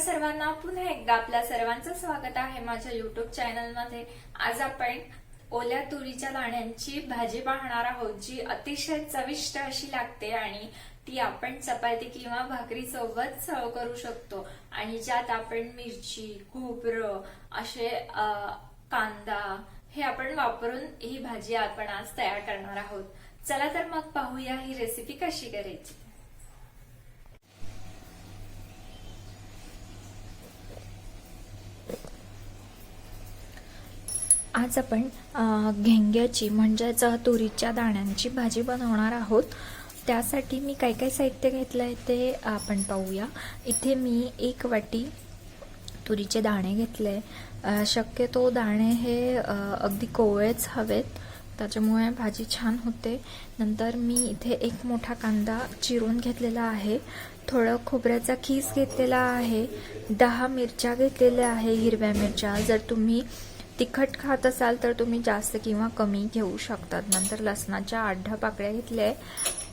सर्वांना पुन्हा एकदा आपल्या सर्वांचं स्वागत आहे माझ्या युट्यूब चॅनलमध्ये आज आपण ओल्या तुरीच्या दाण्यांची भाजी पाहणार आहोत जी अतिशय चविष्ट अशी लागते आणि ती आपण चपाती किंवा भाकरी सोबत सर्व करू शकतो. आणि ज्यात आपण मिरची खोबरं असे कांदा हे आपण वापरून ही भाजी आपण आज तयार करणार आहोत. चला तर मग पाहूया ही रेसिपी कशी करायची. आज आपण घेंग्याची म्हणजेच तुरीच्या दाण्यांची भाजी बनवणार आहोत. त्यासाठी मी काय काय साहित्य घेतलं आहे ते आपण पाहूया. इथे मी एक वाटी तुरीचे दाणे घेतले. शक्यतो दाणे हे अगदी कोवळेच हवेत. त्याच्यामुळे भाजी छान होते. नंतर मी इथे एक मोठा कांदा चिरून घेतलेला आहे. थोडं खोबऱ्याचा खीस घेतलेला आहे. दहा मिरच्या घेतलेल्या आहे हिरव्या मिरच्या. जर तुम्ही तिखट खात असाल तर तुम्ही जास्त किंवा कमी घेऊ शकतात. नंतर लसणाच्या आठ दहा पाकळ्या घेतल्या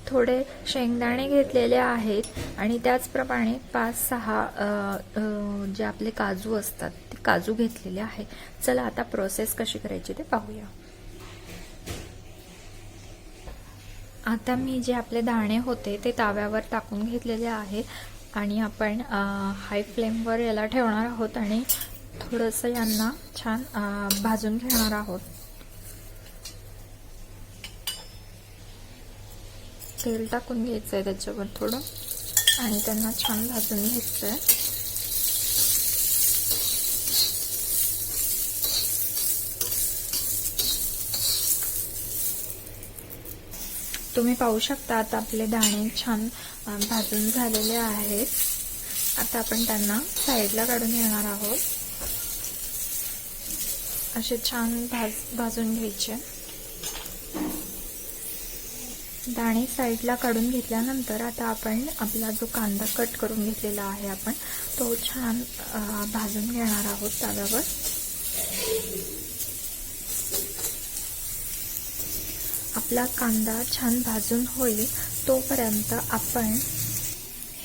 थोडे शेंगदाणे घेतलेले आहेत. आणि त्याचप्रमाणे पाच सहा जे आपले काजू असतात ते काजू घेतलेले आहे चला आता प्रोसेस कशी करायची ते पाहूया. आता मी जे आपले दाणे होते ते ताव्यावर टाकून घेतलेले आहे आणि आपण हाय फ्लेमवर याला ठेवणार आहोत. आणि थोडंसं यांना छान भाजून घेणार आहोत. तेल टाकून घ्यायचं आहे त्याच्यावर थोडं आणि त्यांना छान भाजून घ्यायचं आहे तुम्ही पाहू शकता आता आपले दाणे छान भाजून झालेले आहेत. आता आपण त्यांना साईडला काढून घेणार आहोत. असे छान भाज भाजून घ्यायचे. दाणे साईडला काढून घेतल्यानंतर आता आपण आपला जो कांदा कट करून घेतलेला आहे आपण तो छान भाजून घेणार आहोत तव्यावर. आपला कांदा छान भाजून होईल तोपर्यंत आपण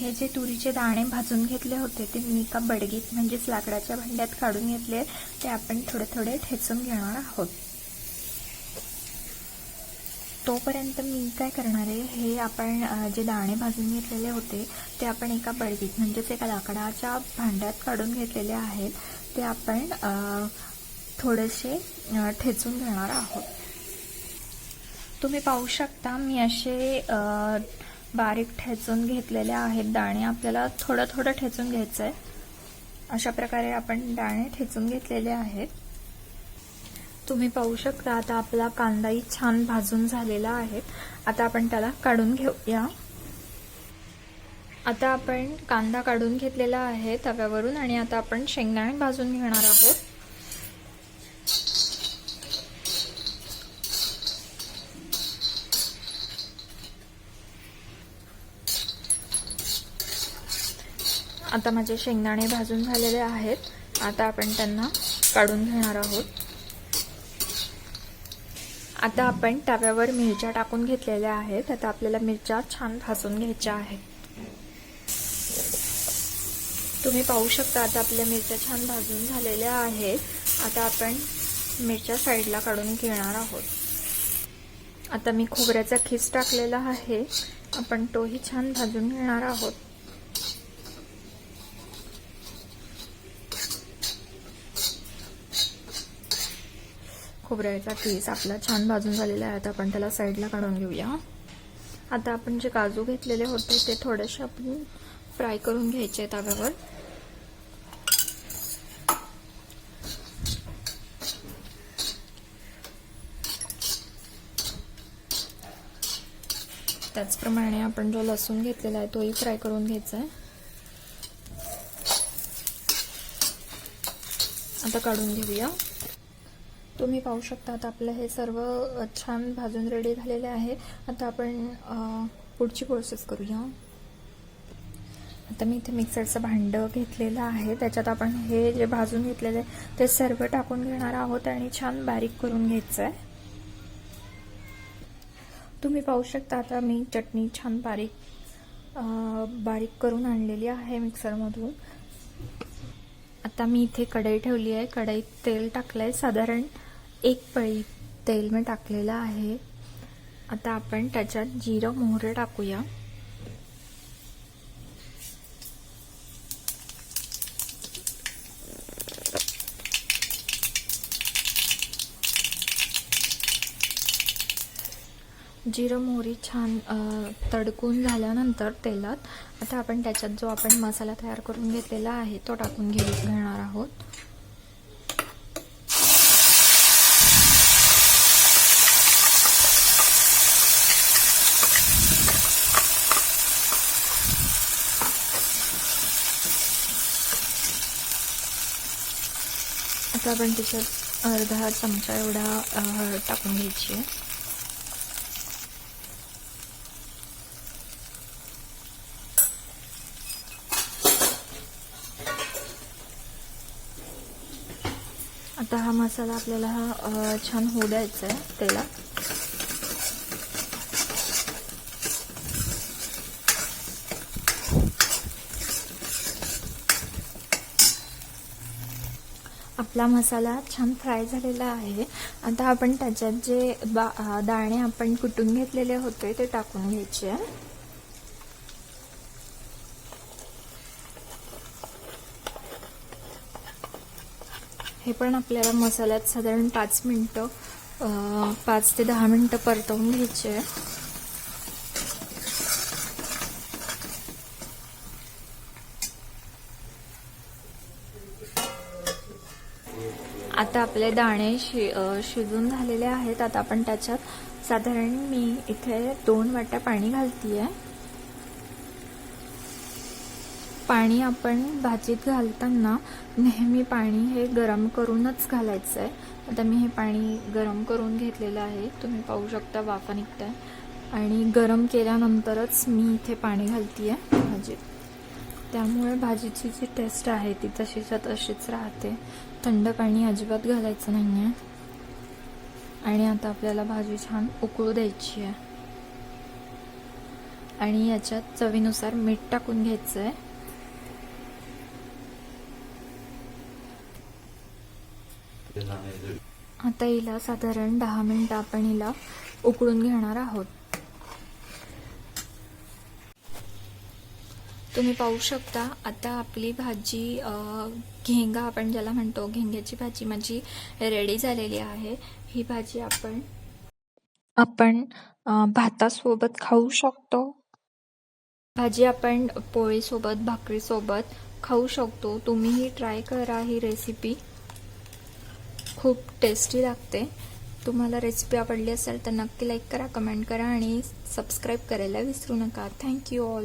हे जे तुरीचे दाणे भाजून घेतले होते ते मी एका बडगीत म्हणजेच लाकडाच्या भांड्यात काढून घेतले ते आपण थोडे थोडे ठेचून घेणार आहोत. तोपर्यंत मी काय करणार आहे हे आपण जे दाणे भाजून घेतलेले होते ते आपण एका बडगीत म्हणजेच एका लाकडाच्या भांड्यात काढून घेतलेले आहेत ते आपण थोडेसे ठेचून घेणार आहोत. तुम्ही पाहू शकता मी असे बारीक ठेचून घेतलेले आहेत. दाणे आपल्याला थोडं थोडं ठेचून घ्यायचं आहे अशा प्रकारे आपण दाणे ठेचून घेतलेले आहेत. तुम्ही पाहू शकता आता आपला कांदाही छान भाजून झालेला आहे. आता आपण त्याला काढून घेऊया. आता आपण कांदा काढून घेतलेला आहे तव्यावरून आणि आता आपण शेंगदाणे भाजून घेणार आहोत. आता माझे शेंगदाणे भाजून झालेले आहेत. आता आपण त्यांना काढून घेणार आहोत. आता आपण तव्यावर मिरच्या टाकून घेतलेल्या आहेत. आता आपल्याला मिरच्या छान भाजून घ्यायच्या आहेत. तुम्ही पाहू शकता आता आपल्या मिरच्या छान भाजून झालेल्या आहेत. आता आपण मिरच्या साईडला काढून घेणार आहोत. आता मी खोबऱ्याचा खीस टाकलेला आहे. आपण तोही छान भाजून घेणार आहोत. खोबऱ्याचा केस आपला छान भाजून झालेला आहे आता आपण त्याला साईडला काढून घेऊया. आता आपण जे काजू घेतलेले होते ते थोडेसे आपण फ्राय करून घ्यायचे तव्यावर. त्याचप्रमाणे आपण जो लसूण घेतलेला आहे तोही फ्राय करून घ्यायचा आहे. आता काढून घेऊया. तुम्ही पाहू शकता आता आपलं हे सर्व छान भाजून रेडी झालेले आहे. आता आपण पुढची प्रोसेस करूया. आता मी इथे मिक्सरचं भांडं घेतलेलं आहे. त्याच्यात आपण हे जे भाजून घेतलेलं आहे ते सर्व टाकून घेणार आहोत आणि छान बारीक करून घ्यायचं आहे तुम्ही पाहू शकता आता मी चटणी छान बारीक बारीक करून आणलेली आहे मिक्सरमधून आता मी इथे कढई ठेवली आहे. कढईत तेल टाकलं आहे साधारण एक पळी तेल मी टाकलेलं आहे. आता आपण त्याच्यात जिरं मोहरं टाकूया. जिरं मोहरी छान तडकून झाल्यानंतर तेलात आता आपण त्याच्यात जो आपण मसाला तयार करून घेतलेला आहे तो टाकून घे घेणार आहोत. आता आपण त्याच्यात अर्धा चमचा एवढा हळद टाकून घ्यायची आहे. आता हा मसाला आपल्याला हा छान होऊ द्यायचा आहे तेलात. आपला मसाला छान फ्राय झालेला आहे. आता आपण त्याच्यात जे बा दाणे आपण कुटून घेतलेले होते ते टाकून घ्यायचे. हे पण आपल्याला मसाल्यात साधारण पाच मिनटं पाच ते दहा मिनटं परतवून घ्यायचे. आहे आता आपले दाणे शि शिजून झालेले आहेत. आता आपण त्याच्यात साधारण मी इथे दोन वाट्या पाणी घालतीये. पाणी आपण भाजीत घालताना नेहमी पाणी हे गरम करूनच घालायचं आहे आता मी हे पाणी गरम करून घेतलेलं आहे. तुम्ही पाहू शकता वाफा निघत आहे आणि गरम केल्यानंतरच मी इथे पाणी घालतीये भाजीत. त्यामुळे भाजीची जी टेस्ट आहे ती तशीच्या तशीच राहते. थंड पाणी अजिबात घालायचं नाही आहे आणि आता आपल्याला भाजी छान उकळू द्यायची आहे. आणि याच्यात चवीनुसार मीठ टाकून घ्यायचं आहे आता हिला साधारण दहा मिनिटं आपण हिला उकळून घेणार आहोत. तुम्ही पाहू शकता आता आपली भाजी घेंगा आपण ज्याला म्हणतो घेंग्याची भाजी माझी रेडी झालेली आहे. ही भाजी आपण आपण भातासोबत खाऊ शकतो? भाजी आपण पोळीसोबत भाकरीसोबत खाऊ शकतो. तुम्हीही ट्राय करा ही रेसिपी खूप टेस्टी लागते. तुम्हाला रेसिपी आवडली असेल तर नक्की लाईक करा कमेंट करा आणि सबस्क्राईब करायला विसरू नका. Thank you all